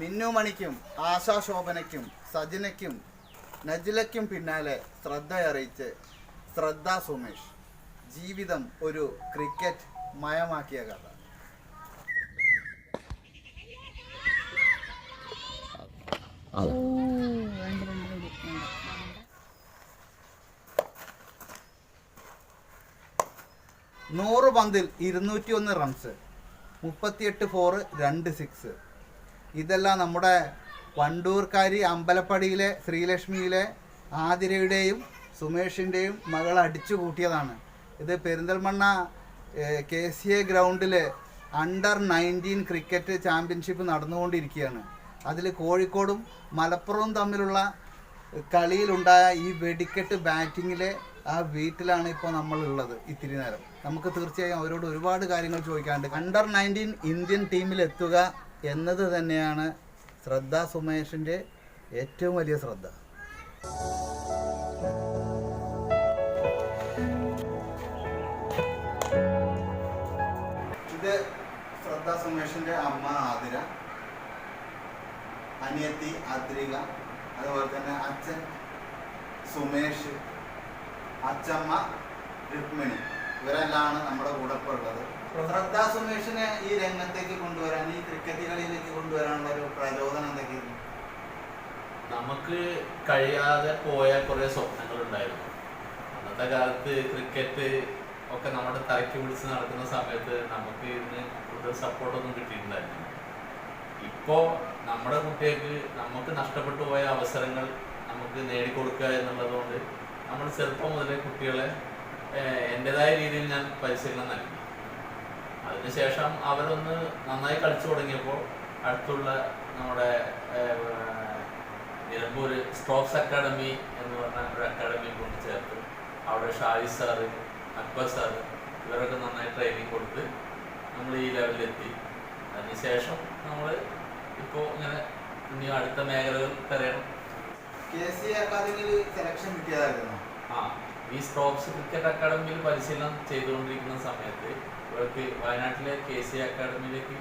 മിന്നുമണിക്കും ആശാശോഭനയ്ക്കും സജനയ്ക്കും നജിലയ്ക്കും പിന്നാലെ ശ്രദ്ധയറിയിച്ച് ശ്രദ്ധ സുമേഷ്. ജീവിതം ഒരു ക്രിക്കറ്റ് മയമാക്കിയ കഥ. നൂറ് പന്തിൽ ഇരുന്നൂറ്റി ഒന്ന് റൺസ് മുപ്പത്തിയെട്ട് ഫോറ് രണ്ട് സിക്സ്. ഇതെല്ലാം നമ്മുടെ വണ്ടൂർക്കാരി അമ്പലപ്പടിയിലെ ശ്രീലക്ഷ്മിയിലെ ആതിരയുടെയും സുമേഷിന്റെയും മകൾ അടിച്ചു കൂട്ടിയതാണ്. ഇത് പെരിന്തൽമണ്ണ കെ സി എ ഗ്രൗണ്ടിൽ അണ്ടർ നയന്റീൻ ക്രിക്കറ്റ് ചാമ്പ്യൻഷിപ്പ് നടന്നുകൊണ്ടിരിക്കുകയാണ്. അതിൽ കോഴിക്കോടും മലപ്പുറവും തമ്മിലുള്ള കളിയിലുണ്ടായ ഈ വെടിക്കെട്ട് ബാറ്റിങ്ങിലെ ആ വീട്ടിലാണ് ഇപ്പോൾ നമ്മളുള്ളത് ഇത്തിരി നേരം. നമുക്ക് തീർച്ചയായും അവരോട് ഒരുപാട് കാര്യങ്ങൾ ചോദിക്കാനുണ്ട്. അണ്ടർ നയന്റീൻ ഇന്ത്യൻ ടീമിൽ എത്തുക എന്നത് തന്നെയാണ് ശ്രദ്ധ സുമേഷിന്റെ ഏറ്റവും വലിയ ശ്രദ്ധ. ഇത് ശ്രദ്ധ സുമേഷിന്റെ അമ്മ ആതിര അനിയത്തി അദ്രിക അതുപോലെ തന്നെ അച്ഛൻ സുമേഷ് അച്ചമ്മ രുക്മിണി. ഇവരെല്ലാമാണ് നമ്മുടെ കൂടെ ഉള്ളത്. ശ്രദ്ധ സുമേഷിനെ ഈ രംഗത്തേക്ക് കൊണ്ടുവരാൻ ഈ ക്രിക്കറ്റ് കളിയിലേക്ക് കൊണ്ടുവരാനുള്ള ഒരു പ്രചോദനം എന്തൊക്കെയായിരുന്നു? നമുക്ക് കഴിയാതെ പോയ കുറേ സ്വപ്നങ്ങളുണ്ടായിരുന്നു. അന്നത്തെ കാലത്ത് ക്രിക്കറ്റ് ഒക്കെ നമ്മുടെ തലയ്ക്ക് പിടിച്ച് നടക്കുന്ന സമയത്ത് നമുക്ക് ഇതിന് കൂടുതൽ സപ്പോർട്ടൊന്നും കിട്ടിയിട്ടുണ്ടായിരുന്നു ഇപ്പോൾ നമ്മുടെ കുട്ടികൾക്ക് നമുക്ക് നഷ്ടപ്പെട്ടു പോയ അവസരങ്ങൾ നമുക്ക് നേടിക്കൊടുക്കുക എന്നുള്ളതുകൊണ്ട് നമ്മൾ ചെറുപ്പം മുതലേ കുട്ടികളെ എന്റെതായ രീതിയിൽ ഞാൻ പരിശീലനം നൽകി. അതിനുശേഷം അവരൊന്ന് നന്നായി കളിച്ചു തുടങ്ങിയപ്പോൾ അടുത്തുള്ള നമ്മുടെ നിലമ്പൂര് നിലമ്പൂർ സ്ട്രോക്സ് അക്കാഡമി എന്ന് പറഞ്ഞ ഒരു അക്കാഡമി കൊണ്ട് ചേർത്ത് അവിടെ ഷാജി സാറ് അക്ബർ സാറ് ഇവരൊക്കെ നന്നായി ട്രെയിനിങ് കൊടുത്ത് നമ്മൾ ഈ ലെവലിലെത്തി അതിനുശേഷം നമ്മൾ ഇപ്പോൾ ഇങ്ങനെ ഇനി അടുത്ത മേഖലകൾ തിരയണം കെ സി അക്കാദമിയിൽ സെലക്ഷൻ കിട്ടിയതായിരുന്നു. ആ. ഈ സ്ട്രോക്സ് ക്രിക്കറ്റ് അക്കാദമിയിൽ പരിശീലനം ചെയ്തുകൊണ്ടിരിക്കുന്ന സമയത്ത് ഇവർക്ക് വയനാട്ടിലെ കെ സി അക്കാഡമിയിലേക്ക്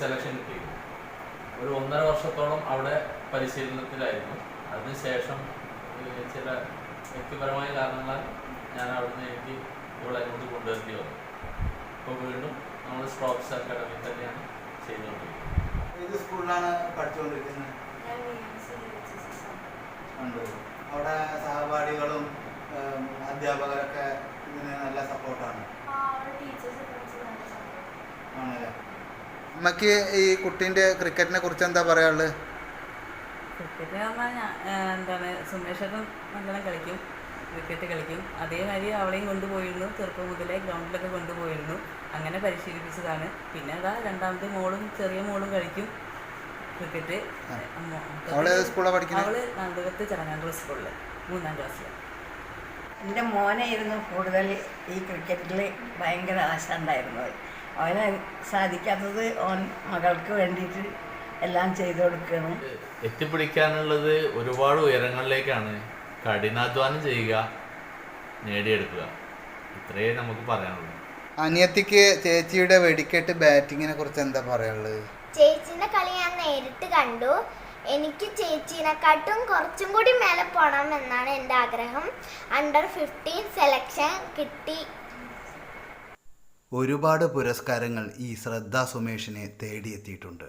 സെലക്ഷൻ കിട്ടി ഒരു ഒന്നര വർഷത്തോളം അവിടെ പരിശീലനത്തിലായിരുന്നു. അതിനുശേഷം ചില വ്യക്തിപരമായ കാരണങ്ങളാൽ ഞാൻ അവിടുന്ന് എനിക്ക് ഇവിടെ അങ്ങോട്ട് കൊണ്ടുവരേണ്ടി വന്നു. ഇപ്പോൾ വീണ്ടും നമ്മൾ സ്ട്രോക്സ് അക്കാദമി തന്നെയാണ് ചെയ്തുകൊണ്ടിരിക്കുന്നത്. ഏത് സ്കൂളിലാണ് പഠിച്ചുകൊണ്ടിരിക്കുന്നത്? ഉണ്ട് അവിടെ അധ്യാപകരൊക്കെ ഇതിന് നല്ല സപ്പോർട്ടാണ്. ആണല്ലേ? അമ്മയ്ക്ക് ഈ കുട്ടീന്റെ ക്രിക്കറ്റിനെ കുറിച്ച് എന്താ പറയാനുള്ളത് ക്രിക്കറ്റ് പറഞ്ഞാൽ എന്താണ് സുമേഷേട്ടൻ നല്ലോണം കളിക്കും ക്രിക്കറ്റ് കളിക്കും. അതേമാതിരി അവളെയും കൊണ്ടുപോയിരുന്നു ചെറുപ്പം മുതലേ ഗ്രൗണ്ടിലൊക്കെ കൊണ്ടുപോയിരുന്നു. അങ്ങനെ പരിശീലിപ്പിച്ചതാണ്. പിന്നെ അതാ രണ്ടാമത്തെ മോളും ചെറിയ മോളും കളിക്കും ക്രിക്കറ്റ് അവൾ നാന്തകത്ത് ചടങ്ങാങ്കുളം സ്കൂളിൽ മൂന്നാം ക്ലാസ്സിൽ എന്റെ മോനായിരുന്നു കൂടുതൽ ഈ ക്രിക്കറ്റിൽ ഭയങ്കര ആശ ഉണ്ടായിരുന്നത് അവന് സാധിക്കാത്തത് ഓൻ മകൾക്ക് വേണ്ടിയിട്ട് എല്ലാം ചെയ്തു കൊടുക്കണം എത്തിപ്പിടിക്കാനുള്ളത് ഒരുപാട് ഉയരങ്ങളിലേക്കാണ്. കഠിനാധ്വാനം ചെയ്യുക നേടിയെടുക്കുക. ഇത്രയേ നമുക്ക് പറയാനുള്ളൂ. അനിയത്തിക്ക് ചേച്ചിയുടെ വെടിക്കെട്ട് ബാറ്റിങ്ങിനെ കുറിച്ച് എന്താ പറയാനുള്ളത്? ചേച്ചിന്റെ കളി ഞാൻ നേരിട്ട് കണ്ടു. എനിക്ക് ചേച്ചീനെക്കാട്ടും കുറച്ചും കൂടി മേലെ പോകണം എന്നാണ് എന്റെ ആഗ്രഹം. അണ്ടർ ഫിഫ്റ്റീൻ സെലക്ഷൻ കിട്ടി. ഒരുപാട് പുരസ്കാരങ്ങൾ ഈ ശ്രദ്ധ സുമേഷിനെ തേടിയെത്തിയിട്ടുണ്ട്.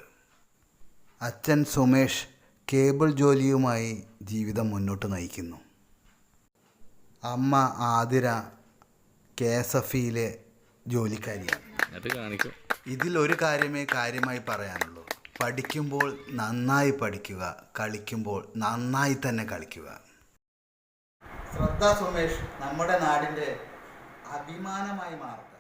അച്ഛൻ സുമേഷ് കേബിൾ ജോലിയുമായി ജീവിതം മുന്നോട്ട് നയിക്കുന്നു. അമ്മ ആതിര കെ എസ് എഫ് ഇയിലെ ജോലിക്കാരിയാണ്. ഇതിൽ ഒരു ഇതിലൊരു കാര്യമേ കാര്യമായി പറയാനുള്ളൂ. പഠിക്കുമ്പോൾ നന്നായി പഠിക്കുക കളിക്കുമ്പോൾ നന്നായി തന്നെ കളിക്കുക. ശ്രദ്ധ സുമേഷ് നമ്മുടെ നാടിന്റെ അഭിമാനമായി മാറും.